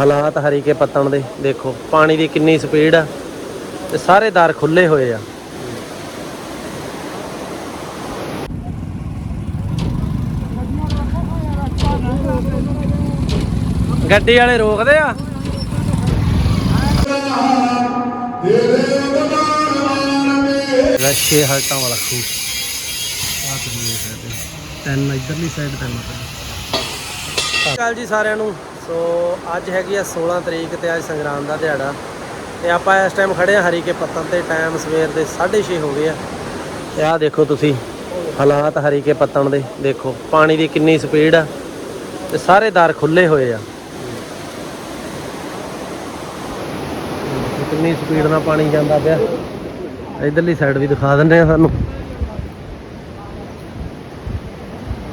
ਹਾਲਾਤ ਹਰੀਕੇ ਪੱਤਣ ਦੇ ਦੇਖੋ ਪਾਣੀ ਦੀ ਕਿੰਨੀ ਸਪੀਡ ਆ ਤੇ ਸਾਰੇ ਦਰ ਖੁੱਲੇ ਹੋਏ ਆ ਗੱਡੀ ਵਾਲੇ ਰੋਕਦੇ ਆ ਰੱਸ਼ੇ ਹਲਟਾਂ ਵਾਲਾ ਖੂਹ ਆ ਸਕਦੇ ਹੋ। ਤਿੰਨ ਇਧਰਲੀ ਸਾਈਡ ਤਿੰਨ। ਕਾਲ ਜੀ ਸਾਰਿਆਂ ਨੂੰ ਸੋ ਅੱਜ ਹੈਗੀ ਆ 16 ਤਰੀਕ ਤੇ ਅੱਜ ਸੰਗਰਾਮ ਦਾ ਦਿਹਾੜਾ ਤੇ ਆਪਾਂ ਇਸ ਟਾਈਮ ਖੜੇ ਆ ਹਰੀਕੇ ਪੱਤਨ ਤੇ ਟਾਈਮ ਸਵੇਰ ਦੇ 6:30 ਹੋ ਗਏ ਆ। ਤੇ ਆਹ ਦੇਖੋ ਤੁਸੀਂ ਹਾਲਾਤ ਹਰੀਕੇ ਪੱਤਨ ਦੇ, ਦੇਖੋ ਪਾਣੀ ਦੀ ਕਿੰਨੀ ਸਪੀਡ ਆ ਤੇ ਸਾਰੇ ਦਰ ਖੁੱਲੇ ਹੋਏ ਆ। ਕਿੰਨੀ ਸਪੀਡ ਨਾਲ ਪਾਣੀ ਜਾਂਦਾ ਪਿਆ। ਇਧਰਲੀ ਸਾਈਡ ਵੀ ਦਿਖਾ ਦਿੰਦੇ ਆ ਸਾਨੂੰ।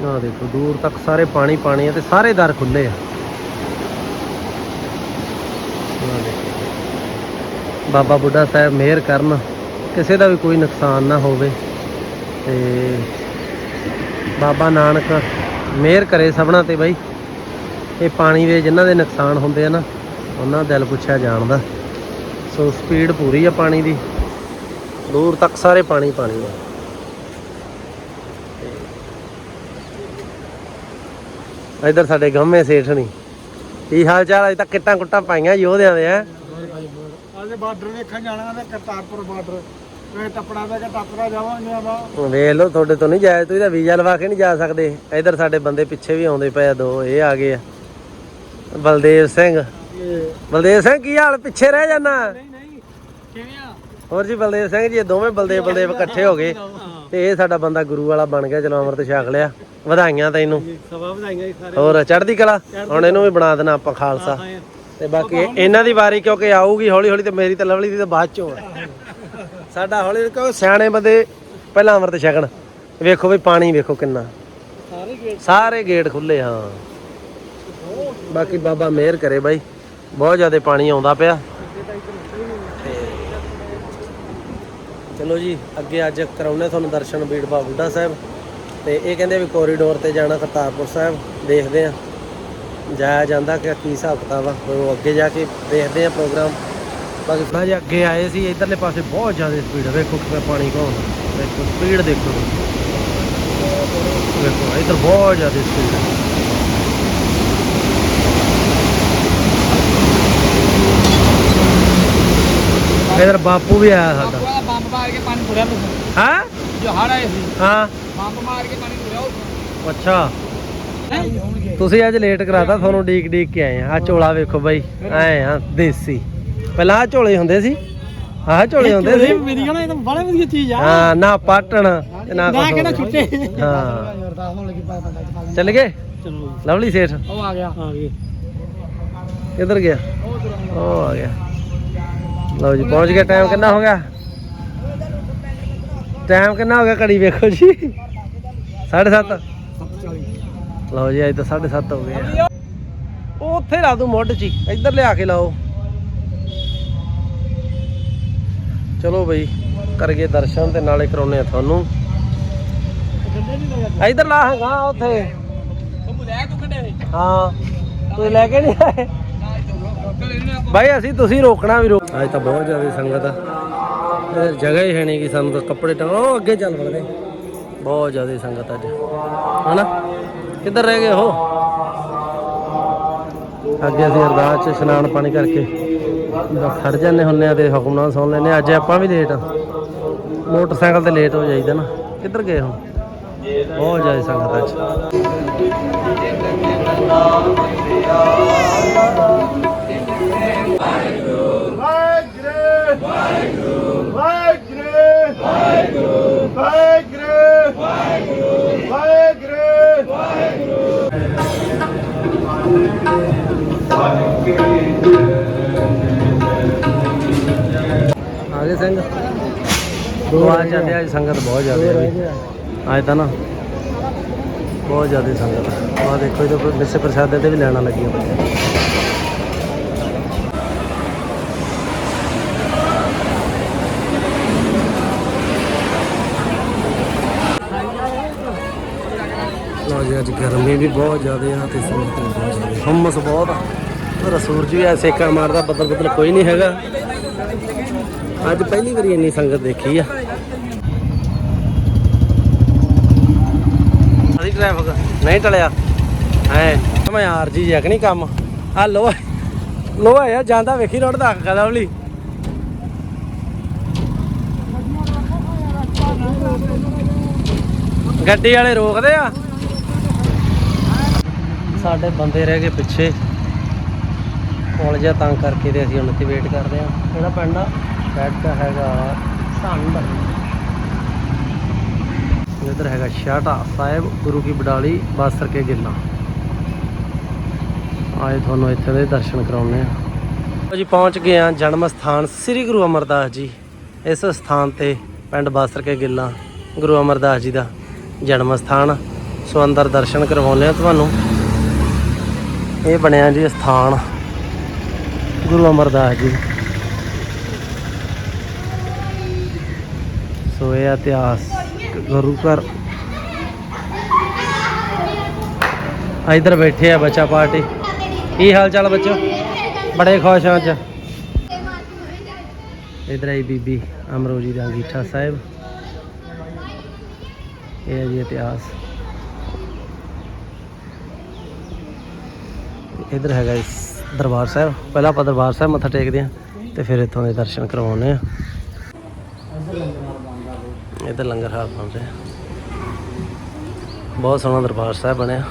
ਆਹ ਦੇਖੋ, ਦੂਰ ਤੱਕ ਸਾਰੇ ਪਾਣੀ ਪਾਣੀ ਆ ਤੇ ਸਾਰੇ ਦਰ ਖੁੱਲੇ ਆ ਆਹ ਦੇਖੋ। ਬਾਬਾ ਬੁੱਢਾ ਸਾਹਿਬ ਮਿਹਰ ਕਰਨ, ਕਿਸੇ ਦਾ ਵੀ ਕੋਈ ਨੁਕਸਾਨ ਨਾ ਹੋਵੇ ਤੇ ਬਾਬਾ ਨਾਨਕ ਮਿਹਰ ਕਰੇ ਸਭਨਾ ਤੇ ਬਾਈ। ਇਹ ਪਾਣੀ ਦੇ ਜਿਨ੍ਹਾਂ ਦੇ ਨੁਕਸਾਨ ਹੁੰਦੇ ਆ ਨਾ, ਉਹਨਾਂ ਦਾ ਦਿਲ ਪੁੱਛਿਆ ਜਾਣਦਾ ਸੋ ਸਪੀਡ ਪੂਰੀ ਆ ਪਾਣੀ ਦੀ। ਦੂਰ ਤੱਕ ਸਾਰੇ ਪਾਣੀ ਪਾਣੀ ਆ। ਇਧਰ ਸਾਡੇ ਗੰਮੇ ਸੇਠ ਨਹੀਂ ਕੀ ਹਾਲ ਚਾਲ ਅਜੇ ਤੱਕ ਕਿੱਟਾਂ ਕੁੱਟਾਂ ਪਾਈਆਂ ਯੋਧਿਆਂ ਦੇ ਆ ਅੱਜ ਬਾਰਡਰ ਵੇਖਣ ਜਾਣਾ ਤੇ ਕਰਤਾਰਪੁਰ ਬਾਰਡਰ। ਵੇ ਟੱਪੜਾ ਦੇ ਕੇ ਟੱਪਦਾ ਜਾਵਾਂਗੇ ਆਪਾਂ ਵੇਖ ਲਓ ਤੁਹਾਡੇ ਤੋਂ ਨਹੀਂ ਜਾਏ ਤੁਸੀਂ ਤਾਂ ਵੀਜ਼ਾ ਲਵਾ ਕੇ ਨਹੀਂ ਜਾ ਸਕਦੇ। ਇਧਰ ਸਾਡੇ ਬੰਦੇ ਪਿੱਛੇ ਵੀ ਆਉਂਦੇ ਪਏ ਆ ਦੋ ਇਹ ਆ ਗਏ ਆ। ਬਲਦੇਵ ਸਿੰਘ। ਬਲਦੇਵ ਸਿੰਘ ਕੀ ਹਾਲ? ਪਿੱਛੇ ਰਹਿ ਜਾਣਾ ਨਹੀਂ ਨਹੀਂ ਕਿਵੇਂ ਆ? ਹੋਰ ਜੀ ਬਲਦੇਵ ਸਿੰਘ ਜੀ ਇਹ ਦੋਵੇਂ ਬਲਦੇਵ ਬਲਦੇਵ ਇਕੱਠੇ ਹੋ ਗਏ। ਤੇ ਇਹ ਸਾਡਾ ਬੰਦਾ ਗੁਰੂ ਵਾਲਾ ਬਣ ਗਿਆ ਚਲੋ ਅੰਮ੍ਰਿਤ ਛਕ ਲਿਆ। ਵਧਾਈਆਂ ਤੈਨੂੰ। ਸਭਾ ਵਧਾਈਆਂ ਜੀ ਸਾਰੇ ਹੋਰ ਚੜ੍ਹਦੀ ਕਲਾ? ਹੁਣ ਇਹਨੂੰ ਵੀ ਬਣਾ ਦੇਣਾ ਆਪਾਂ ਖਾਲਸਾ। ਤੇ ਬਾਕੀ ਇਹਨਾਂ ਦੀ ਵਾਰੀ ਕਿਉਂਕਿ ਆਊਗੀ ਹੌਲੀ ਹੌਲੀ ਤੇ ਮੇਰੀ ਤੇ ਲਵਲੀ ਦੀ ਤਾਂ ਬਾਅਦ ਚੋਂ ਆ। ਸਾਡਾ ਹੌਲੀ ਕਿਉਂ ਸਿਆਣੇ ਬੰਦੇ ਪਹਿਲਾਂ ਅੰਮ੍ਰਿਤ ਛਕਣ। ਵੇਖੋ ਵੀ ਪਾਣੀ ਵੇਖੋ ਕਿੰਨਾ। ਸਾਰੇ ਗੇਟ ਸਾਰੇ ਗੇਟ ਖੁੱਲੇ ਹਾਂ। ਬਾਕੀ ਬਾਬਾ ਮਿਹਰ ਕਰੇ ਬਾਈ। ਬਹੁਤ ਜ਼ਿਆਦਾ ਪਾਣੀ ਆਉਂਦਾ ਪਿਆ। ਚਲੋ ਜੀ ਅੱਗੇ ਅੱਜ ਕਰਾਉਨੇ ਤੁਹਾਨੂੰ ਦਰਸ਼ਨ ਬੀੜਬਾ ਬੁੱਢਾ ਸਾਹਿਬ। ਤੇ ਇਹ ਕਹਿੰਦੇ ਵੀ ਕੋਰੀਡੋਰ ਤੇ ਜਾਣਾ ਕਰਤਾਰਪੁਰ ਸਾਹਿਬ। ਦੇਖਦੇ ਆ ਜਾਇਆ ਜਾਂਦਾ ਕਿ ਕੀ ਹਿਸਾਬ ਕਿਤਾਬ ਆ ਉਹ ਅੱਗੇ ਜਾ ਕੇ ਦੇਖਦੇ ਆ ਪ੍ਰੋਗਰਾਮ ਬਾਕੀ ਥੋੜਾ ਜਿਹਾ ਅੱਗੇ ਆਏ ਸੀ ਇਧਰਲੇ ਪਾਸੇ ਬਹੁਤ ਜ਼ਿਆਦਾ ਸਪੀਡ ਵੇਖੋ ਕਿਵੇਂ ਪਾਣੀ ਘੁੰਮਦਾ ਵੇਖੋ ਸਪੀਡ ਦੇਖੋ। ਵੇਖੋ ਇਧਰ ਬਹੁਤ ਜ਼ਿਆਦਾ ਸਪੀਡ ਹੈ ਇਧਰ ਬਾਪੂ ਵੀ ਆਇਆ ਸਾਡਾ। ਬਾਪੂ ਬੰਬ ਮਾਰ ਕੇ ਪਾਣੀ ਪੁਰਿਆ ਲੋ ਹਾਂ? ਜੋ ਹੜ ਆਏ ਸੀ। ਹਾਂ। ਬੰਬ ਮਾਰ ਕੇ ਪਾਣੀ ਤੁਸੀਂ ਅੱਜ ਲੇਟ ਕਰਾਤਾ ਤੁਹਾਨੂੰ ਡੀਕ ਡੀਕ ਕੇ ਆਏ ਆ। ਆਹ ਝੋਲਾ ਵੇਖੋ ਬਾਈ ਐ ਆ ਦੇਸੀ। ਪਹਿਲਾਂ ਆ ਝੋਲੇ ਹੁੰਦੇ ਸੀ ਆਹ ਝੋਲੇ ਹੁੰਦੇ ਸੀ। ਮੇਰੀ ਕਹਣਾ ਇਹ ਤਾਂ ਬੜਾ ਵਧੀਆ ਚੀਜ਼ ਆ। ਹਾਂ ਨਾ ਪਾਟਣ ਤੇ ਨਾ ਨਾ ਕਿਹੜਾ। ਛੁੱਟੇ। ਹਾਂ। ਚੱਲ ਗਏ? ਚਲੋ ਲਵਲੀ ਸੇਠ। ਉਹ ਆ ਗਿਆ। ਆ ਗਏ। ਕਿੱਧਰ ਗਿਆ? ਉਹ ਆ ਗਿਆ। ਲਓ ਜੀ ਪਹੁੰਚ ਗਿਆ। ਟਾਈਮ ਕਿੰਨਾ ਹੋ ਗਿਆ? ਟਾਈਮ ਕਿੰਨਾ ਹੋ ਗਿਆ ਘੜੀ ਵੇਖੋ ਜੀ। 7:30 740 ਲਓ ਜੀ ਅੱਜ ਤਾਂ 7:30 ਹੋ ਗਏ ਆ। ਉਹ ਉੱਥੇ ਲਾ ਦੂੰ ਮੁੱਢ 'ਚ ਇੱਧਰ ਲਿਆ ਕੇ ਲਾਓ। ਚਲੋ ਬਈ ਕਰਗੇ ਦਰਸ਼ਨ ਤੇ ਨਾਲੇ ਕਰਾਉਨੇ ਆ ਤੁਹਾਨੂੰ। ਇੱਧਰ ਲਾ ਹੈਗਾ ਉੱਥੇ। ਹਾਂ ਤੁਸੀਂ ਲੈ ਕੇ ਨਹੀਂ ਆਏ? ਬਾਈ ਅਸੀਂ ਤੁਸੀਂ ਰੋਕਣਾ ਵੀ ਰੋਕ ਅੱਜ ਤਾਂ ਬਹੁਤ ਜ਼ਿਆਦਾ ਸੰਗਤ ਆ। ਇਹ ਜਗ੍ਹਾ ਹੀ ਹੈ ਨਹੀਂ ਕਿ ਸਾਨੂੰ ਤਾਂ ਕੱਪੜੇ ਟੰਗ ਉਹ ਅੱਗੇ ਚੱਲ ਵੜਦੇ। ਬਹੁਤ ਜ਼ਿਆਦਾ ਸੰਗਤ ਅੱਜ। ਹਨਾ? ਕਿੱਧਰ ਰਹਿ ਗਏ ਉਹ? ਅੱਗੇ ਅਸੀਂ ਅਰਦਾਸ ਚ ਇਸ਼ਨਾਨ ਪਾਣੀ ਕਰਕੇ ਖੜ ਜਾਂਦੇ ਹੁੰਨੇ ਆ ਤੇ ਹੁਕਮਨਾਮਾ ਸੁਣ ਲੈਨੇ ਆ। ਅੱਜ ਆਪਾਂ ਵੀ ਲੇਟ ਆ। ਮੋਟਰਸਾਈਕਲ ਤੇ ਲੇਟ ਹੋ ਜਾਈਦਾ ਨਾ। ਕਿੱਧਰ ਗਏ ਹੁਣ ਬਹੁਤ ਜ਼ਿਆਦਾ ਸੰਗਤ ਅੱਜ। ਵਾਹਿਗੁਰੂ ਵਾਹਿਗੁਰੂ। ਆ ਸਿੰਘ। ਦੋ ਜਾਂਦੇ ਅੱਜ ਸੰਗਤ ਬਹੁਤ ਜ਼ਿਆਦਾ ਹੈ ਅੱਜ ਤਾਂ ਨਾ ਬਹੁਤ ਜ਼ਿਆਦਾ ਸੰਗਤ ਆ। ਦੇਖੋ, ਇਹਦੇ ਮਿੱਸੇ ਪ੍ਰਸ਼ਾਦੇ ਤੇ ਵੀ ਲੈਣਾ ਲੱਗੀਆਂ ਪਈਆਂ। ਲਓ ਜੀ, ਅੱਜ ਗਰਮੀ ਵੀ ਬਹੁਤ ਜ਼ਿਆਦਾ ਆ ਤੇ ਸੰਗਤ ਵੀ ਬਹੁਤ ਜ਼ਿਆਦਾ ਹਮਸ ਬਹੁਤ ਆ। ਉਧਰ ਸੂਰਜ ਵੀ ਐ ਸੇਕਾ ਮਾਰਦਾ, ਬੱਦਲ ਬੱਦਲ ਕੋਈ ਨਹੀਂ ਹੈਗਾ। ਅੱਜ ਪਹਿਲੀ ਵਾਰੀ ਇੰਨੀ ਸੰਗਤ ਦੇਖੀ ਆ। ਅਸੀਂ ਟ੍ਰੈਫਿਕ ਨਹੀਂ ਟਲਿਆ। ਹੈ ਮੈਂ ਯਾਰ ਜੀ ਜਕ ਨਹੀਂ ਕੰਮ? ਆ ਲੋ ਲੋ ਆ ਜਾਂਦਾ ਵੇਖੀ ਰੋਡ ਦਾ ਕਦਾ ਵਲੀ ਗੱਡੀ ਵਾਲੇ ਰੋਕਦੇ ਆ। ਸਾਡੇ ਬੰਦੇ ਰਹਿ ਗਏ ਪਿੱਛੇ। ਪੁਲ ਜਿਹਾ ਤੰਗ ਕਰਕੇ ਤੇ ਅਸੀਂ ਹੁਣ ਇੱਥੇ ਵੇਟ ਕਰਦੇ ਆ ਕਿਹੜਾ ਪਿੰਡ ਆ? ਪਿੰਡ ਦਾ ਹੈਗਾ ਧੰਨ ਇਧਰ ਹੈਗਾ ਸ਼ਾਟਾ ਸਾਹਿਬ, ਗੁਰੂ ਕੀ ਬਡਾਲੀ, ਬਾਸਰ ਕੇ ਗਿੱਲਾ। ਆਏ ਤੁਹਾਨੂੰ ਇੱਥੇ ਦੇ ਦਰਸ਼ਨ ਕਰਾਉਣੇ ਆ ਜੀ, ਪਹੁੰਚ ਗਏ ਆ ਜਨਮ ਸਥਾਨ ਸ੍ਰੀ ਗੁਰੂ ਅਮਰਦਾਸ ਜੀ। ਇਸ ਸਥਾਨ ਤੇ ਪਿੰਡ ਬਾਸਰ ਕੇ ਗਿੱਲਾ, ਗੁਰੂ ਅਮਰਦਾਸ ਜੀ ਦਾ ਜਨਮ ਸਥਾਨ। ਸੋ ਅੰਦਰ ਦਰਸ਼ਨ ਕਰਵਾਉਂਦੇ ਆ ਤੁਹਾਨੂੰ। ਇਹ ਬਣਿਆ ਜੀ ਸਥਾਨ। ਗੁਰੂ ਅਮਰਦਾਸ ਜੀ। ਸੋ ਇਹ ਇਤਿਹਾਸ, ਗੁਰੂ ਘਰ। ਆ ਇੱਧਰ ਬੈਠੇ ਆ ਬੱਚਾ ਪਾਰਟੀ। ਕੀ ਹਾਲ ਚਾਲ ਬੱਚੋ? ਬੜੇ ਖੁਸ਼ ਹਾਂ ਅੱਜ। ਇਧਰ ਆਈ ਬੀਬੀ ਅਮਰੋਜੀ ਦਾ ਅੰਗੀਠਾ ਸਾਹਿਬ। ਇਹ ਹੈ ਜੀ ਇਤਿਹਾਸ। ਇਧਰ ਹੈਗਾ ਇਸ ਦਰਬਾਰ ਸਾਹਿਬ। ਪਹਿਲਾਂ ਆਪਾਂ ਦਰਬਾਰ ਸਾਹਿਬ ਮੱਥਾ ਟੇਕਦੇ ਹਾਂ ਤੇ ਫਿਰ ਇੱਥੋਂ ਦੇ ਦਰਸ਼ਨ ਕਰਵਾਉਂਦੇ ਆ ਇਧਰ ਲੰਗਰ ਹਾਲ ਬਣ ਰਿਹਾ ਬਹੁਤ ਸੋਹਣਾ ਦਰਬਾਰ ਸਾਹਿਬ ਬਣਿਆ।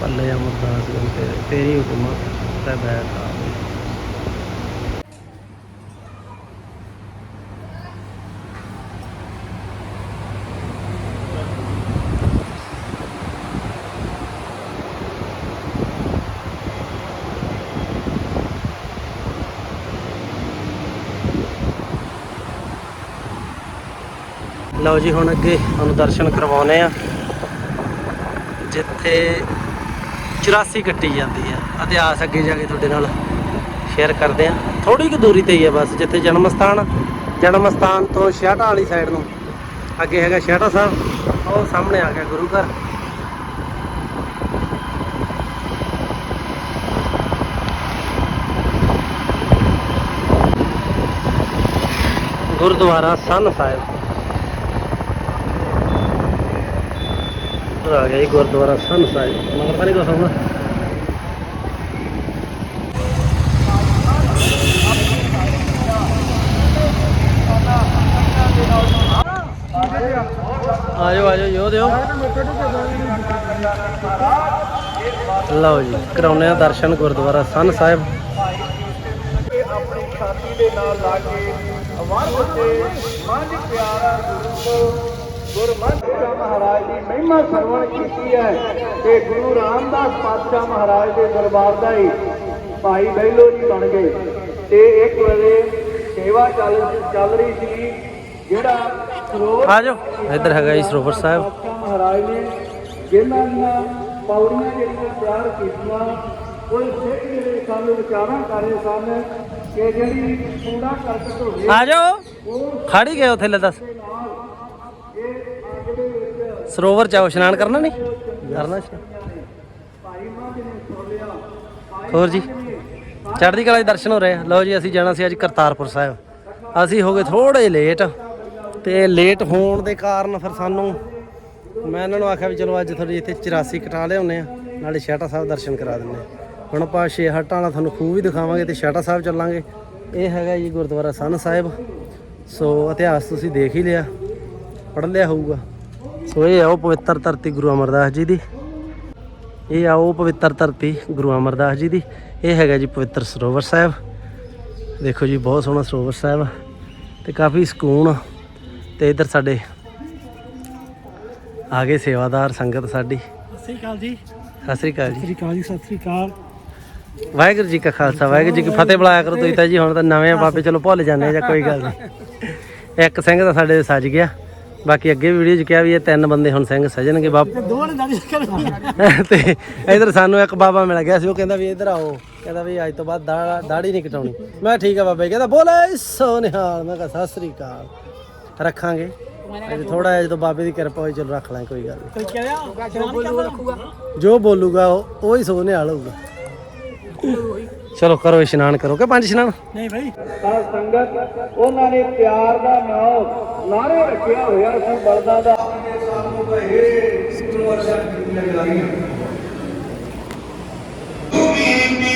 ਪੱਲੇ ਅਮਰਦਾਸ ਗੁਰੂ ਤੇਰੀ ਹੁਕਮ ਤੇ ਬੈਠਾ। ਲਓ ਜੀ, ਹੁਣ ਅੱਗੇ ਤੁਹਾਨੂੰ ਦਰਸ਼ਨ ਕਰਵਾਉਨੇ ਆ ਜਿੱਥੇ 84 ਕੱਟੀ ਜਾਂਦੀ ਆ, ਇਤਿਹਾਸ ਅੱਗੇ ਜਾ ਕੇ ਤੁਹਾਡੇ ਨਾਲ ਸ਼ੇਅਰ ਕਰਦੇ ਆ ਥੋੜੀ ਕੁ ਦੂਰੀ ਤੇ ਹੀ ਆ ਬਸ, ਜਿੱਥੇ ਜਨਮ ਸਥਾਨ ਜਨਮ ਸਥਾਨ ਤੋਂ ਛਿਆਟਾ ਵਾਲੀ ਸਾਈਡ ਨੂੰ। ਅੱਗੇ ਹੈਗਾ ਛਿਆਟਾ ਸਾਹਿਬ, ਉਹ ਸਾਹਮਣੇ ਆ ਗਿਆ ਗੁਰੂ ਘਰ। ਗੁਰਦੁਆਰਾ ਸੰਨ ਸਾਹਿਬ। ਉੱਧਰ ਆ ਗਿਆ ਜੀ ਗੁਰਦੁਆਰਾ ਸੰਨ ਸਾਹਿਬ। ਮਗਰ ਤਾਂ ਨਹੀਂ ਕੁਛ ਆਉਣਾ ਆਜੋ ਆਜੋ ਯੋ ਦਿਓ। ਲਓ ਜੀ ਕਰਾਉਨੇ ਆ ਦਰਸ਼ਨ ਗੁਰਦੁਆਰਾ ਸੰਨ ਸਾਹਿਬ। ਆਪਣੀ ਛਾਤੀ ਦੇ ਨਾਲ ਲਾ ਕੇ ਵੰਡ ਤੇ ਮੰਝ ਪਿਆਰਾ ਗੁਰੂ ਗੁਰਮਤਿ ਮਹਾਰਾਜ ਦੀ ਮਹਿਮਾ ਸਰਵਣ ਕੀਤੀ ਹੈ ਤੇ ਗੁਰੂ ਰਾਮਦਾਸ ਪਾਤਸ਼ਾਹ ਮਹਾਰਾਜ ਦੇ ਦਰਬਾਰ ਦਾ ਹੀ ਭਾਈ ਬੈਲੋ ਜੀ ਬਣ ਗਏ। ਤੇ ਇੱਕ ਵੇਲੇ ਸੇਵਾ ਚੱਲ ਚੱਲ ਰਹੀ ਸੀ ਜਿਹੜਾ ਸਰੋਵਰ ਆਜੋ ਇੱਧਰ ਹੈਗਾ ਜੀ ਸਰੋਵਰ ਸਾਹਿਬ। ਮਹਾਰਾਜ ਨੇ ਜਿਨ੍ਹਾਂ ਦੀਆਂ ਪੌੜੀਆਂ ਜਿਹੜੀਆਂ ਤਿਆਰ ਕੀਤੀਆਂ ਉਹ ਸਿੱਖ ਜਿਹੜੇ ਸਨ ਵਿਚਾਰਾਂ ਕਰ ਰਹੇ ਸਨ ਕਿ ਜਿਹੜੀ ਕੂੜਾ ਕਰਕਟ ਹੋਵੇ ਆਜੋ। ਖੜੀ ਗਏ ਉੱਥੇ ਲੈ ਦੱਸ। ਸਰੋਵਰ ਚ ਆਓ, ਇਸ਼ਨਾਨ ਕਰਨਾ ਨਹੀਂ? ਕਰਨਾ ਇਸ਼ਨਾਨ। ਹੋਰ ਜੀ, ਚੜ੍ਹਦੀ ਕਲਾ ਦੇ ਦਰਸ਼ਨ ਹੋ ਰਹੇ ਆ। ਲਓ ਜੀ, ਅਸੀਂ ਜਾਣਾ ਸੀ ਅੱਜ ਕਰਤਾਰਪੁਰ ਸਾਹਿਬ। ਅਸੀਂ ਹੋ ਗਏ ਥੋੜੇ ਲੇਟ ਤੇ ਲੇਟ ਹੋਣ ਦੇ ਕਾਰਨ ਫਿਰ ਸਾਨੂੰ, ਮੈਂ ਇਹਨਾਂ ਨੂੰ ਆਖਿਆ ਵੀ ਚਲੋ ਅੱਜ ਥੋੜੀ ਇੱਥੇ 84 ਕਟਾ ਲਿਆਉਨੇ ਆ, ਨਾਲੇ ਛੇਟਾ ਸਾਹਿਬ ਦਰਸ਼ਨ ਕਰਾ ਦਿੰਨੇ ਆ। ਹੁਣ ਆਪਾਂ ਛੇ ਹੱਟਾਂ ਵਾਲਾ ਤੁਹਾਨੂੰ ਖੂਹ ਵੀ ਦਿਖਾਵਾਂਗੇ ਤੇ ਛੇਟਾ ਸਾਹਿਬ ਚੱਲਾਂਗੇ। ਇਹ ਹੈਗਾ ਜੀ ਗੁਰਦੁਆਰਾ ਸੰਨ ਸਾਹਿਬ। ਸੋ ਇਤਿਹਾਸ ਤੁਸੀਂ ਦੇਖ ਹੀ ਲਿਆ, ਪੜ੍ਹ ਲਿਆ ਹੋਊਗਾ। ਸੋ ਇਹ ਆ ਉਹ ਪਵਿੱਤਰ ਧਰਤੀ ਗੁਰੂ ਅਮਰਦਾਸ ਜੀ ਦੀ। ਇਹ ਆ ਉਹ ਪਵਿੱਤਰ ਧਰਤੀ ਗੁਰੂ ਅਮਰਦਾਸ ਜੀ ਦੀ। ਇਹ ਹੈਗਾ ਜੀ ਪਵਿੱਤਰ ਸਰੋਵਰ ਸਾਹਿਬ। ਦੇਖੋ ਜੀ ਬਹੁਤ ਸੋਹਣਾ ਸਰੋਵਰ ਸਾਹਿਬ ਤੇ ਕਾਫੀ ਸਕੂਨ। ਤੇ ਇਧਰ ਸਾਡੇ ਆ ਗਏ ਸੇਵਾਦਾਰ ਸੰਗਤ ਸਾਡੀ। ਸਤਿ ਸ੍ਰੀ ਅਕਾਲ ਜੀ। ਸਤਿ ਸ੍ਰੀ ਅਕਾਲ ਜੀ। ਸ੍ਰੀ ਅਕਾਲ ਜੀ ਸਤਿ ਸ੍ਰੀ ਅਕਾਲ। ਵਾਹਿਗੁਰੂ ਜੀ ਕਾ ਖਾਲਸਾ ਵਾਹਿਗੁਰੂ ਜੀ ਕੀ ਫਤਿਹ। ਬੁਲਾਇਆ ਕਰੋ ਤੁਸੀਂ ਤਾਂ ਜੀ ਹੁਣ ਤਾਂ ਨਵੇਂ ਆ ਬਾਬੇ ਚਲੋ ਭੁੱਲ ਜਾਂਦੇ ਜਾਂ ਕੋਈ ਗੱਲ ਨਹੀਂ। ਇੱਕ ਸਿੰਘ ਤਾਂ ਸਾਡੇ ਸੱਜ ਗਿਆ। ਬਾਕੀ ਅੱਗੇ ਵੀ ਵੀਡੀਓ 'ਚ ਕਿਹਾ ਵੀ ਇਹ ਤਿੰਨ ਬੰਦੇ ਹੁਣ ਸਿੰਘ ਸਜਣਗੇ ਬਾਪ। ਦੋਵਾਂ ਨੇ ਦਾੜੀ ਕਰ ਤੇ ਇਧਰ ਸਾਨੂੰ ਇੱਕ ਬਾਬਾ ਮਿਲ ਗਿਆ ਸੀ ਉਹ ਕਹਿੰਦਾ ਵੀ ਇਧਰ ਆਓ। ਕਹਿੰਦਾ ਵੀ ਅੱਜ ਤੋਂ ਬਾਅਦ ਦਾੜੀ ਨਹੀਂ ਕਟਾਉਣੀ। ਮੈਂ ਕਿਹਾ ਠੀਕ ਆ ਬਾਬਾ ਜੀ ਕਹਿੰਦਾ ਬੋਲੇ ਸੋ ਨਿਹਾਲ ਮੈਂ ਕਿਹਾ ਸਤਿ ਸ੍ਰੀ ਅਕਾਲ। ਰੱਖਾਂਗੇ। ਥੋੜਾ ਜਿਹਾ ਜਦੋਂ ਬਾਬੇ ਦੀ ਕਿਰਪਾ ਹੋਈ ਚਲੋ ਰੱਖ ਲਾਂ ਕੋਈ ਗੱਲ ਨਹੀਂ ਜੋ ਬੋਲੂ ਰੱਖੂਗਾ। ਜੋ ਬੋਲੂਗਾ ਉਹ ਉਹ ਹੀ ਸੋਨੇ ਵਾਲਾ ਹੋਊਗਾ ਚਲੋ ਕਰੋ ਇਸ਼ਨਾਨ ਕਰੋ ਕਿ ਪੰਜ ਇਸ਼ਨਾਨ? ਨਹੀਂ ਭਾਈ ਤਾਂ ਸੰਗਤ ਉਹਨਾਂ ਨੇ ਪਿਆਰ ਦਾ ਨਾਮ ਨਾਰੇ ਰੱਖਿਆ ਹੋਇਆ ਸੀ ਬਲਦਾਂ ਦਾ। ਸਾਡੇ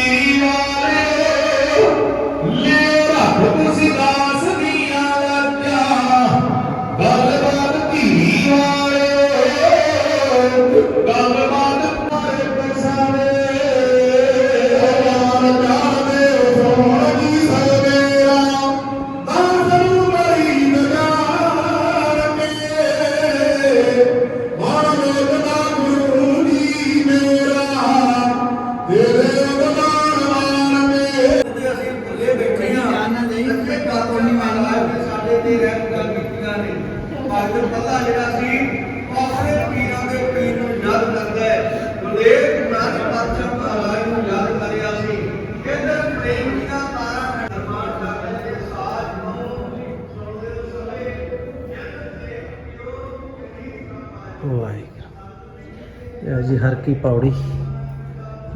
ਜੀ, ਹਰ ਕੀ ਪੌੜੀ।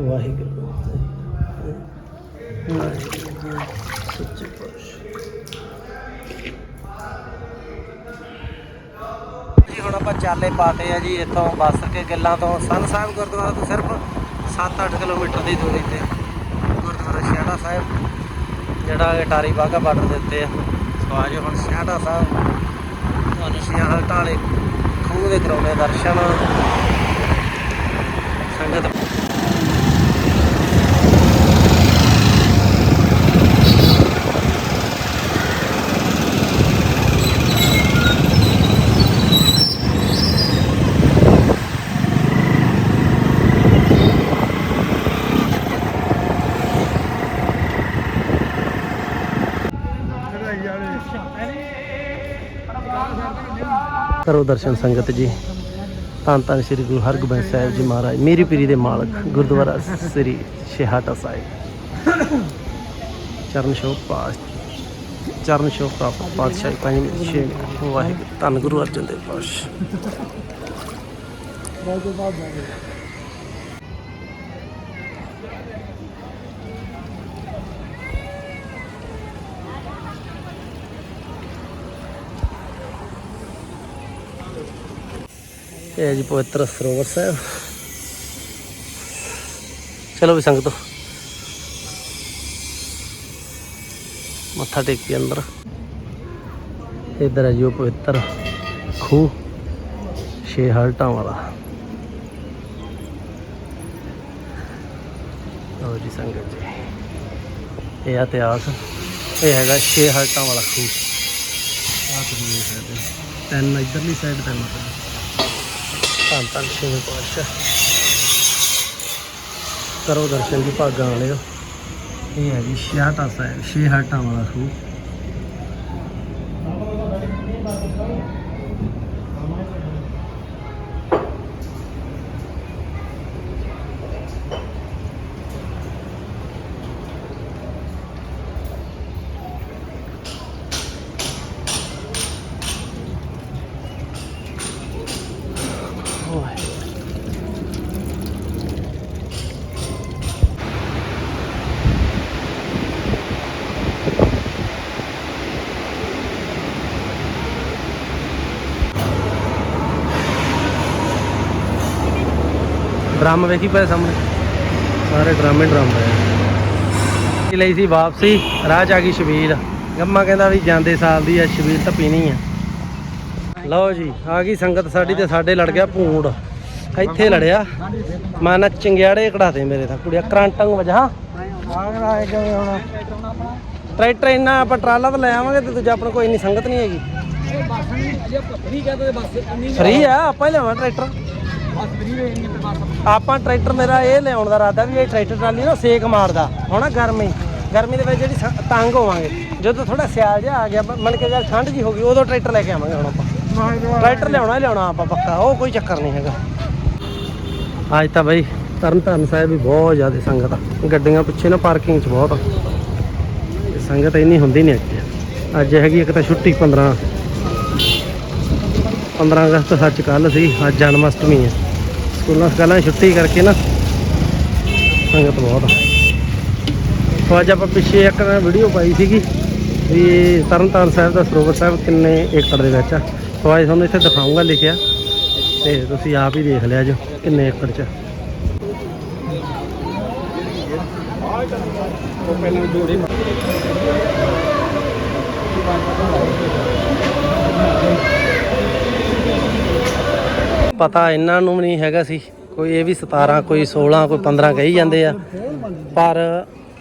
ਵਾਹਿਗੁਰੂ। ਸੱਚੇ ਪਾਤਸ਼ਾਹ ਜੀ, ਹੁਣ ਆਪਾਂ ਚਾਲੇ ਪਾਤੇ ਆ ਜੀ, ਇੱਥੋਂ ਬੱਸ ਕੇ ਗੱਲਾਂ ਤੋਂ। ਸੰਨ ਸਾਹਿਬ ਗੁਰਦੁਆਰਾ ਤੋਂ ਸਿਰਫ 7-8 ਕਿਲੋਮੀਟਰ ਦੀ ਦੂਰੀ ਤੇ। ਗੁਰਦੁਆਰਾ ਸ਼ਹਿੜਾ ਸਾਹਿਬ, ਜਿਹੜਾ ਅਟਾਰੀ ਬਾਗਾ ਬਾਰਡਰ ਦੇ ਉੱਤੇ ਆ। ਸੋ ਆਜੋ ਹੁਣ ਸ਼ਹਿੜਾ ਸਾਹਿਬ, ਤੁਹਾਨੂੰ ਸਿਆਲ ਢਾਲੇ ਖੂਹ ਦੇ ਕਰਾਉਣੇ ਦਰਸ਼ਨ। ਸੰਗਤ ਕਰੋ ਦਰਸ਼ਨ ਸੰਗਤ ਜੀ ਧੰਨ ਧੰਨ ਸ੍ਰੀ ਗੁਰੂ ਹਰਗੋਬਿੰਦ ਸਾਹਿਬ ਜੀ ਮਹਾਰਾਜ, ਮੇਰੀ ਪੀਰੀ ਦੇ ਮਾਲਕ, ਗੁਰਦੁਆਰਾ ਸ੍ਰੀ ਛੇਹਾਟਾ ਸਾਹਿਬ। ਚਰਨ ਛੋਹ ਪਾਸ ਚਰਨ ਛੋਹ ਪ੍ਰਾਪਤ ਪਾਤਸ਼ਾਹੀ ਪੰਜਵੀਂ ਛੇਵੀਂ ਵਾਹਿਗੁਰੂ, ਧੰਨ ਗੁਰੂ ਅਰਜਨ ਦੇਵ ਪਾਤਸ਼ਾਹ। ਇਹ ਹੈ ਜੀ ਪਵਿੱਤਰ ਸਰੋਵਰ ਸਾਹਿਬ। ਚਲੋ ਵੀ ਸੰਗਤੋ। ਮੱਥਾ ਟੇਕ ਕੇ ਅੰਦਰ। ਇਧਰ ਹੈ ਜੀ ਉਹ ਪਵਿੱਤਰ ਖੂਹ, ਛੇ ਹਲਟਾਂ ਵਾਲਾ। ਲਓ ਜੀ ਸੰਗਤ ਜੀ। ਇਹ ਇਤਿਹਾਸ, ਇਹ ਹੈਗਾ ਛੇ ਹਲਟਾਂ ਵਾਲਾ ਖੂਹ। ਆਹ ਤੁਸੀਂ ਦੇਖ ਸਕਦੇ ਤਿੰਨ ਇਧਰਲੀ ਸਾਈਡ ਤਿੰਨ ਧੰਨ ਧੰਨ ਛੇਵੇਂ ਪਾਤਸ਼ਾਹ। ਕਰੋ ਦਰਸ਼ਨ ਦੀ ਭਾਗਾਂ ਵਾਲਿਓ। ਇਹ ਹੈ ਜੀ ਛਿਆਟਾ ਸਾਹਿਬ ਛੇ ਹਾਟਾਂ ਵਾਲਾ ਖੂਹ ਡਰਮ ਵੇਖੀ ਪਏ ਸਾਹਮਣੇ? ਸਾਰੇ ਡਰਾਮੇ ਡਰਮ ਪਏ ਕੀ ਲਈ ਸੀ ਵਾਪਸੀ? ਰਾਹ ਚ ਆ ਗਈ ਸ਼ਬੀਲ। ਗੰਮਾ ਕਹਿੰਦਾ ਵੀ ਜਾਂਦੇ ਸਾਲ ਦੀ ਆ ਸ਼ਬੀਲ ਤਾਂ ਪੀਣੀ ਆ। ਲਓ ਜੀ ਆ ਗਈ ਸੰਗਤ ਸਾਡੀ ਤੇ ਸਾਡੇ ਲੜ ਗਿਆ ਭੂੰਡ। ਇੱਥੇ ਲੜਿਆ। ਮੈਂ ਨਾ ਚੰਗਿਆੜੇ ਕਢਾਤੇ ਮੇਰੇ ਤਾਂ। ਕੁੜੀਆ ਕਰੰਟੰਗ ਵਜਾ ਟਰੈਕਟਰ ਇੰਨਾ ਆਪਾਂ ਟਰਾਲਾ ਤਾਂ ਲੈ ਆਵਾਂਗੇ ਤੇ ਦੂਜਾ ਆਪਣਾ ਕੋਈ ਇੰਨੀ ਸੰਗਤ ਨਹੀਂ ਹੈਗੀ। ਫਰੀ ਆ ਆਪਾਂ ਹੀ ਲਿਆਵਾਂ ਟਰੈਕਟਰ। ਆਪਾਂ ਟਰੈਕਟਰ ਮੇਰਾ ਇਹ ਲਿਆਉਣ ਦਾ ਇਰਾਦਾ ਵੀ ਇਹ ਟਰੈਕਟਰ ਟਰਾਲੀ ਨਾ ਸੇਕ ਮਾਰਦਾ, ਹੋਣਾ ਗਰਮੀ। ਗਰਮੀ ਦੇ ਵਿੱਚ ਜਿਹੜੀ ਤੰਗ ਹੋਵਾਂਗੇ। ਜਦੋਂ ਥੋੜਾ ਸਿਆਲ ਜਿਹਾ ਆ ਗਿਆ, ਬ- ਕੇ ਜਦ ਠੰਡ ਜੀ ਹੋ ਗਈ, ਉਦੋਂ ਟਰੈਕਟਰ ਲੈ ਕੇ ਆਵਾਂਗੇ ਹੁਣ ਆਪਾਂ। ਟਰੈਕਟਰ ਲਿਆਉਣਾ ਲਿਆਉਣਾ ਆਪਾਂ ਪੱਕਾ, ਉਹ ਕੋਈ ਚੱਕਰ ਨਹੀਂ ਹੈਗਾ। ਅੱਜ ਤਾਂ ਬਈ ਤਰਨ ਤਾਰਨ ਸਾਹਿਬ ਵੀ ਬਹੁਤ ਜ਼ਿਆਦਾ ਸੰਗਤ ਆ। ਗੱਡੀਆਂ ਪਿੱਛੇ ਨਾ ਪਾਰਕਿੰਗ 'ਚ ਬਹੁਤ ਆ। ਸੰਗਤ ਇੰਨੀ ਹੁੰਦੀ ਨਹੀਂ ਅੱਜ ਅੱਜ ਹੈਗੀ ਇੱਕ ਤਾਂ ਛੁੱਟੀ 15 15 ਅਗਸਤ ਸੱਚ ਕੱਲ ਸੀ, ਅੱਜ ਜਨਮ ਅਸ਼ਟਮੀ ਹੈ। ਸਕੂਲਾਂ ਸਕਾਲਾਂ ਛੁੱਟੀ ਕਰਕੇ ਨਾ। ਸੰਗਤ ਬਹੁਤ ਆ। ਸੋ ਅੱਜ ਆਪਾਂ ਪਿੱਛੇ ਇੱਕ ਵੀਡੀਓ ਪਾਈ ਸੀਗੀ ਵੀ ਤਰਨਤਾਰਨ ਸਾਹਿਬ ਦਾ ਸਰੋਵਰ ਸਾਹਿਬ ਕਿੰਨੇ ਏਕੜ ਦੇ ਵਿੱਚ ਆ। ਸੋ ਅੱਜ ਤੁਹਾਨੂੰ ਇੱਥੇ ਦਿਖਾਉਂਗਾ ਲਿਖਿਆ। ਤੇ ਤੁਸੀਂ ਆਪ ਹੀ ਦੇਖ ਲਿਆ ਜੋ ਕਿੰਨੇ ਏਕੜ ਚ। ਆ। ਪਤਾ ਇਹਨਾਂ ਨੂੰ ਵੀ ਨਹੀਂ ਹੈਗਾ ਸੀ। ਕੋਈ ਇਹ ਵੀ 17 ਕੋਈ 16 ਕੋਈ 15 ਕਹੀ ਜਾਂਦੇ ਆ। ਪਰ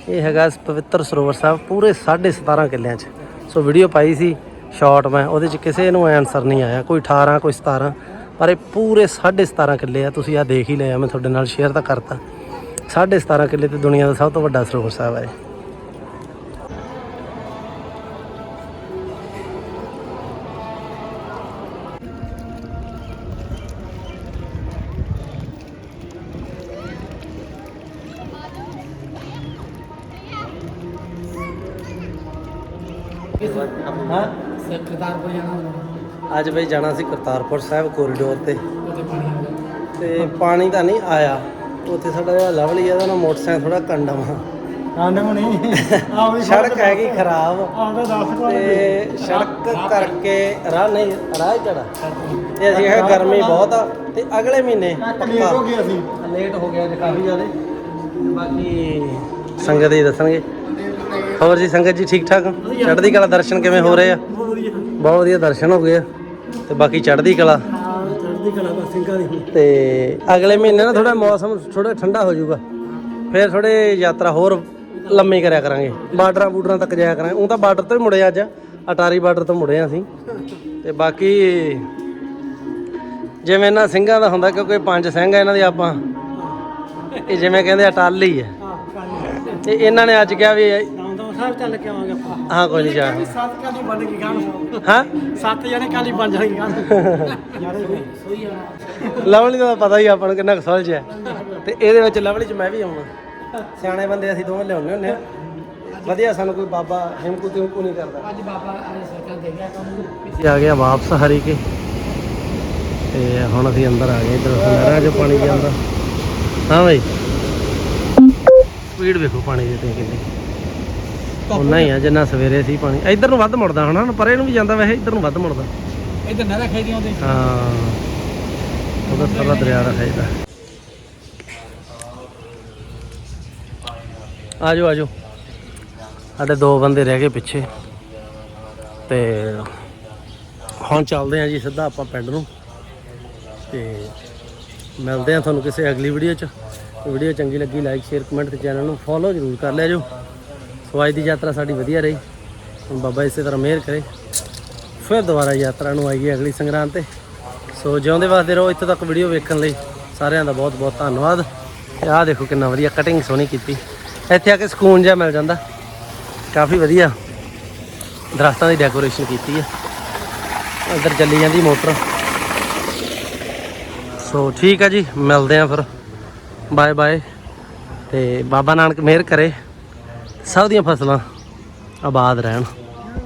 ਇਹ ਹੈਗਾ ਪਵਿੱਤਰ ਸਰੋਵਰ ਸਾਹਿਬ ਪੂਰੇ 17.5 ਕਿੱਲਿਆਂ 'ਚ। ਸੋ ਵੀਡੀਓ ਪਾਈ ਸੀ ਸ਼ਾਰਟ ਮੈਂ, ਉਹਦੇ 'ਚ ਕਿਸੇ ਨੂੰ ਆਨਸਰ ਨਹੀਂ ਆਇਆ, ਕੋਈ 18 ਕੋਈ 17 ਪਰ ਇਹ ਪੂਰੇ 17.5 ਕਿੱਲੇ ਆ, ਤੁਸੀਂ ਆ ਦੇਖ ਹੀ ਲਿਆ, ਮੈਂ ਤੁਹਾਡੇ ਨਾਲ ਸ਼ੇਅਰ ਤਾਂ ਕਰਤਾ। 17.5 ਕਿੱਲੇ ਤੇ ਦੁਨੀਆ ਦਾ ਸਭ ਤੋਂ ਵੱਡਾ ਸਰੋਵਰ ਸਾਹਿਬ ਹੈ ਹਾਂ ਅੱਜ ਬਈ ਜਾਣਾ ਸੀ ਕਰਤਾਰਪੁਰ ਸਾਹਿਬ ਕੋਰੀਡੋਰ ਤੇ। ਤੇ ਪਾਣੀ ਤਾਂ ਨਹੀਂ ਆਇਆ। ਉੱਥੇ ਸਾਡਾ ਜਿਹੜਾ ਲਵਲੀ ਆ ਉਹਦਾ ਨਾ ਮੋਟਰਸਾਈਕਲ ਥੋੜਾ ਕੰਡਮ ਆ। ਕਾਂਡਮ ਨਹੀਂ ਵੀ ਸੜਕ ਹੈਗੀ ਖਰਾਬ। ਆਉਂਦਾ 10 ਕੋ ਤੇ ਸੜਕ ਕਰਕੇ ਰਾਹ ਨਹੀਂ ਰਾਹ ਚੜਾ ਤੇ ਅਸੀਂ ਕਿਹਾ ਗਰਮੀ ਬਹੁਤ ਆ। ਤੇ ਅਗਲੇ ਮਹੀਨੇ ਲੇਟ ਹੋ ਗਿਆ ਸੀ ਲੇਟ ਹੋ ਗਿਆ ਜੀ ਕਾਫੀ ਜ਼ਿਆਦਾ। ਬਾਕੀ ਸੰਗਤ ਹੀ ਦੱਸਣਗੇ। ਹੋਰ ਜੀ ਸੰਗਤ ਜੀ ਠੀਕ ਠਾਕ? ਚੜ੍ਹਦੀ ਕਲਾ ਦਰਸ਼ਨ ਕਿਵੇਂ ਹੋ ਰਹੇ ਆ? ਬਹੁਤ ਵਧੀਆ ਦਰਸ਼ਨ ਹੋ ਗਏ ਆ। ਤੇ ਬਾਕੀ ਚੜ੍ਹਦੀ ਕਲਾ। ਹਾਂ ਚੜ੍ਹਦੀ ਕਲਾ ਦਾ ਸਿੰਘਾਂ ਦੀ ਤੇ ਅਗਲੇ ਮਹੀਨੇ ਨਾ ਥੋੜਾ ਮੌਸਮ ਥੋੜਾ ਠੰਡਾ ਹੋ ਜਾਊਗਾ। ਫਿਰ ਥੋੜੇ ਯਾਤਰਾ ਹੋਰ ਲੰਮੀ ਕਰਿਆ ਕਰਾਂਗੇ। ਬਾਰਡਰਾਂ ਬੂਡਰਾਂ ਤੱਕ ਜਾਇਆ ਕਰਾਂਗੇ। ਉਹ ਤਾਂ ਬਾਰਡਰ ਤੋਂ ਹੀ ਮੁੜੇ ਅੱਜ। ਅਟਾਰੀ ਬਾਰਡਰ ਤੋਂ ਮੁੜੇ ਹਾਂ ਅਸੀਂ। ਤੇ ਬਾਕੀ ਜਿਵੇਂ ਇਹਨਾਂ ਸਿੰਘਾਂ ਦਾ ਹੁੰਦਾ ਕਿਉਂਕਿ ਪੰਜ ਸਿੰਘ ਆ ਇਹਨਾਂ ਦੇ ਆਪਾਂ। ਇਹ ਜਿਵੇਂ ਕਹਿੰਦੇ ਅਟਾਲੀ ਹੈ ਤੇ ਇਹਨਾਂ ਨੇ ਅੱਜ ਕਿਹਾ ਵੀ ਸਾਹਿਬ ਚੱਲ ਕੇ ਆਵਾਂਗੇ ਆਪਾਂ। ਹਾਂ ਕੋਈ ਨਹੀਂ ਜਾ। ਸੱਤ ਕਾਲੀ ਬਣ ਗਈ ਗਾਣ ਹਾਂ? ਸੱਤ ਜਣੇ ਕਾਲੀ ਬਣ ਜਾਣਗੇ ਗਾਣ ਯਾਰ ਸੋਈ ਆ। ਲਵਲੀ ਦਾ ਤਾਂ ਪਤਾ ਹੀ ਆ ਆਪਾਂ ਨੂੰ ਕਿੰਨਾ ਕੁ ਸੁਲਝ ਹੈ ਤੇ ਇਹਦੇ ਵਿੱਚ ਲਵਲੀ ਚ ਮੈਂ ਵੀ ਆਉਣਾ ਸਿਆਣੇ ਬੰਦੇ ਅਸੀਂ ਦੋਵੇਂ ਲਿਆਉਂਦੇ ਹੁੰਦੇ ਆ। ਵਧੀਆ ਸਾਨੂੰ ਕੋਈ ਬਾਬਾ ਹਿਮਕੂ ਤਿਮਕੂ ਨਹੀਂ ਕਰਦਾ। ਅੱਜ ਬਾਬਾ ਸੋਚਾਂ ਦੇ ਗਿਆ ਕੰਮ। ਆ ਗਿਆ ਵਾਪਸ ਹਰੀ ਕੇ ਤੇ ਹੁਣ ਅਸੀਂ ਅੰਦਰ ਆ ਗਏ ਇਧਰ ਨਹਿਰਾਂ 'ਚ ਪਾਣੀ ਜਾਂਦਾ ਹਾਂ ਬਈ। ਸਪੀਡ ਵੇਖੋ ਪਾਣੀ ਦੀ ਤੇ ਕਿੰਨੀ। ਉਨਾ ਹੀ ਆ ਜਿੰਨਾ ਸਵੇਰੇ ਸੀ ਪਾਣੀ। ਇੱਧਰ ਨੂੰ ਵੱਧ ਮੁੜਦਾ ਹਨਾ ਪਰੇ ਨੂੰ ਵੀ ਜਾਂਦਾ ਵੈਸੇ ਇੱਧਰ ਨੂੰ ਵੱਧ ਮੁੜਦਾ। ਇਧਰ ਨਾ ਰੱਖੇ ਦੀਆਂ ਉਹਦੇ। ਹਾਂ। ਉਹਦਾ ਸਾਰਾ ਦਰਿਆ ਦਾ ਹੈ ਇਹਦਾ ਆਜੋ ਆਜੋ। ਸਾਡੇ ਦੋ ਬੰਦੇ ਰਹਿ ਗਏ ਪਿੱਛੇ। ਤੇ ਹੁਣ ਚੱਲਦੇ ਆ ਜੀ ਸਿੱਧਾ ਆਪਾਂ ਪਿੰਡ ਨੂੰ। ਤੇ ਮਿਲਦੇ ਆ ਤੁਹਾਨੂੰ ਕਿਸੇ ਅਗਲੀ ਵੀਡੀਓ 'ਚ। ਵੀਡੀਓ ਚੰਗੀ ਲੱਗੀ ਲਾਈਕ ਸ਼ੇਅਰ ਕਮੈਂਟ ਤੇ ਚੈਨਲ ਨੂੰ ਫੋਲੋ ਜ਼ਰੂਰ ਕਰ ਲਿਆ ਜੋ। ਸੋ ਅੱਜ ਦੀ ਯਾਤਰਾ ਸਾਡੀ ਵਧੀਆ ਰਹੀ। ਹੁਣ ਬਾਬਾ ਇਸੇ ਤਰ੍ਹਾਂ ਮਿਹਰ ਕਰੇ। ਫਿਰ ਦੁਬਾਰਾ ਯਾਤਰਾ ਨੂੰ ਆਈਏ ਅਗਲੀ ਸੰਗਰਾਂਦ ਤੇ। ਸੋ ਜਿਉਂਦੇ ਵਾਸਤੇ ਰਹੋ, ਇੱਥੇ ਤੱਕ ਵੀਡੀਓ ਵੇਖਣ ਲਈ ਸਾਰਿਆਂ ਦਾ ਬਹੁਤ ਬਹੁਤ ਧੰਨਵਾਦ। ਤੇ ਆਹ ਦੇਖੋ ਕਿੰਨਾ ਵਧੀਆ ਕਟਿੰਗ ਸੋਹਣੀ ਕੀਤੀ। ਇੱਥੇ ਆ ਕੇ ਸਕੂਨ ਜਿਹਾ ਮਿਲ ਜਾਂਦਾ। ਕਾਫੀ ਵਧੀਆ ਦਰਖਤਾਂ ਦੀ ਡੈਕੋਰੇਸ਼ਨ ਕੀਤੀ ਹੈ ਇੱਧਰ ਚੱਲੀ ਜਾਂਦੀ ਮੋਟਰ। ਸੋ ਠੀਕ ਆ ਜੀ, ਮਿਲਦੇ ਆ ਫਿਰ। ਬਾਏ ਬਾਏ ਤੇ ਬਾਬਾ ਨਾਨਕ ਮਿਹਰ ਕਰੇ। ਸਭ ਦੀਆਂ ਫਸਲਾਂ ਆਬਾਦ ਰਹਿਣ।